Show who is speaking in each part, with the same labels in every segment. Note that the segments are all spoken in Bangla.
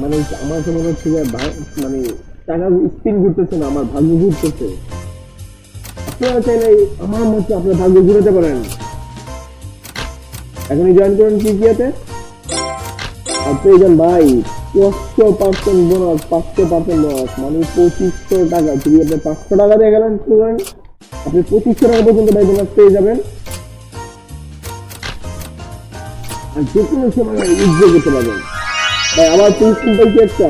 Speaker 1: মানে আমার তো মনে হচ্ছে মানে টাকা স্পিন ঘুরতেছে না, আমার ভাগ্য ঘুরতেছে। আপনারা চাইলে আমার মতো আপনার ভাগ্য ঘুরাতে পারেন। এখনই জয়েন করেন কি কিয়াতে প্রয়োজন ভাই, পাঁচশো পার্সেন্ট পাঁচশো পার্সেন্ট মানে পঁচিশশো টাকা। যদি আপনি পাঁচশো টাকা দিয়ে গেলেন স্টুডেন্ট আপনি পঁচিশশো টাকা পর্যন্ত ভাই বোনাস পেয়ে যাবেন। আর যে কোনো সময় উজ্জ্বল করতে পারবেন। আবার কুইন্টাল কি একটা?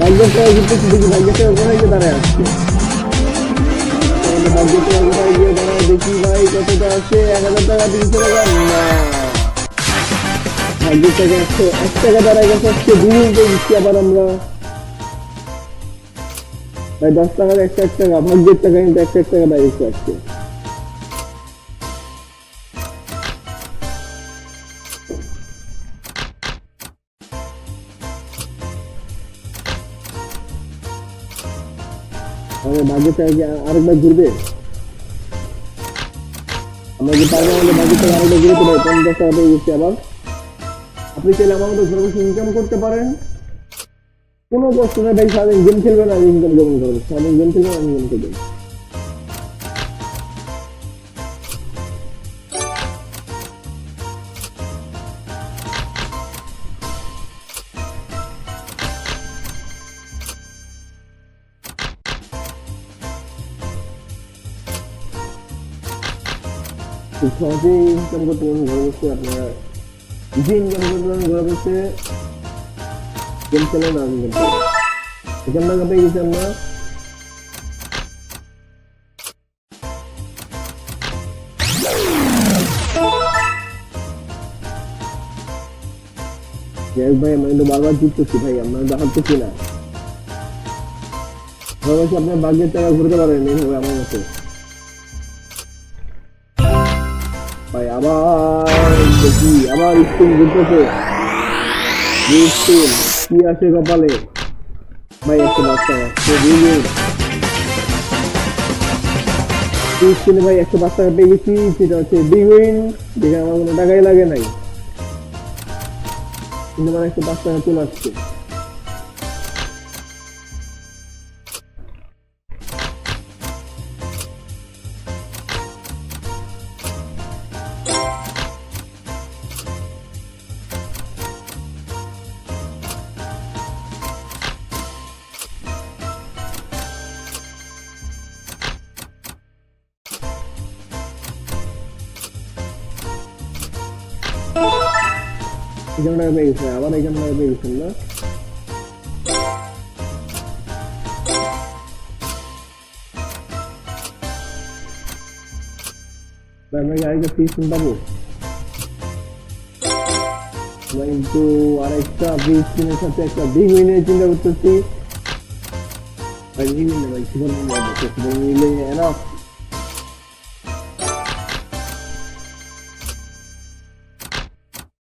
Speaker 1: ভাগ্যের টাকা কিন্তু ভাগ্যের টাকা কোথায় গিয়ে দাঁড়ায় আসছে। ভাগ্যের টাকা এক হাজার টাকা টাকা? একশো এক টাকা দাঁড়ায় গেছে দিচ্ছি আবার আমরা। দশ টাকার টাকা টাকা কিন্তু এক টাকা ভাগ্যের টাকা কি আর- আরেকবার ঘুরবে। আমরা যে পারব আমাদের টাকা আরেকবার ঘুরতে পারি পঞ্চাশ টাকা পেয়ে গেছি আবার। আপনি চাইলে আমার মতো ঘরে বসে ইনকাম করতে পারেন। কোনো কষ্ট নেই ভাই, সারাদিন গেম খেলবেন আর ইনকাম করবেন করবেন সারাদিন গেম খেলবেন আমি ইনকাম করবেন খুব সহজেই ইনকাম করতে পারবেন ঘরে বসে আপনারা ইজি ইনকাম করতে পারবেন ঘরে বসে গেম খেলেন আর ইনকাম করবেন এখান টাকা পেয়ে গেছি আমরা যাই হোক ভাই আমরা কিন্তু বারবার জিততেছি ভাই আমরা দেখাচ্ছি না ঘরে বসে আপনার ভাগ্যের টাকা ঘুরতে পারেন এইভাবে আমার মতো ভাই, আবার দেখি, আবার স্পিন ঘুরতেছে। স্পিন কি আছে কপালে? ভাই টাকা স্পিনে ভাই একশো পাঁচ টাকা পেয়ে গেছি, সেটা হচ্ছে বিগ উইন দেখে আমার কোনো টাকাই লাগে নাই। কিন্তু আমার একশো পাঁচ টাকা চলে আসছে। এখানে টাকা পেয়ে গেছে আবার এখানে টাকা পেয়ে গেছেন না ভাই, আমরা কি আরেকটা ফ্রি স্পিন পাবো আমরা কিন্তু আরেকটা ফ্রি স্পিনের সাথে একটা বিগ উইনের চিন্তা করতেছি ভাই নিলে ভাই সুপার মিলে সুপার মিলে এনাফ